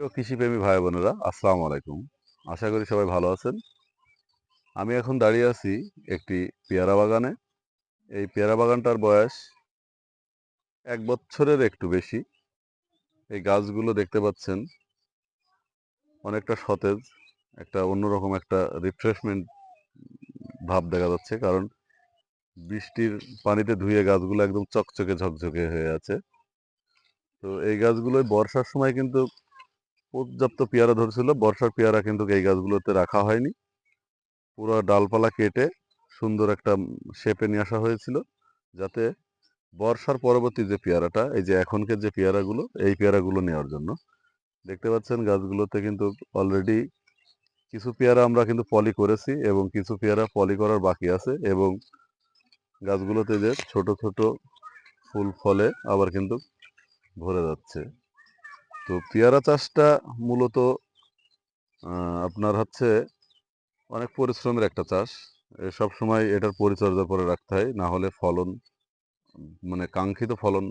কৃষিপ্রেমী ভাই বোনেরা, আসসালামু আলাইকুম। আশা করি সবাই ভালো আছেন। আমি এখন দাঁড়িয়ে আছি একটি পেয়ারা বাগানে। এই পেয়ারা বাগানটার বয়স এক বছরের একটু বেশি। এই গাছগুলো দেখতে পাচ্ছেন, অনেকটা সতেজ, একটা অন্যরকম একটা রিফ্রেশমেন্ট ভাব দেখা যাচ্ছে, কারণ বৃষ্টির পানিতে ধুয়ে গাছগুলো একদম চকচকে ঝকঝকে হয়ে আছে। তো এই গাছগুলোই বর্ষার সময় কিন্তু পর্যাপ্ত পেয়ারা ধরছিল। বর্ষার পেয়ারা কিন্তু এই গাছগুলোতে রাখা হয়নি। পুরো ডালপালা কেটে সুন্দর একটা শেপে নিয়ে আসা হয়েছিল, যাতে বর্ষার পরবর্তী যে পেয়ারাটা, এই যে এখনকার যে পেয়ারাগুলো, এই পেয়ারাগুলো নেওয়ার জন্য। দেখতে পাচ্ছেন গাছগুলোতে কিন্তু অলরেডি কিছু পেয়ারা আমরা কিন্তু পলি করেছি এবং কিছু পেয়ারা পলি করার বাকি আছে এবং গাছগুলোতে যে ছোট ছোট ফুল ফলে আবার কিন্তু ভরে যাচ্ছে। তো পেয়ারা চাষটা মূলত আপনার হচ্ছে অনেক পরিশ্রমের একটা চাষ। সব সময় এটার পরিচর্যা করে রাখতে হয়, না হলে ফলন মানে কাঙ্ক্ষিত ফলন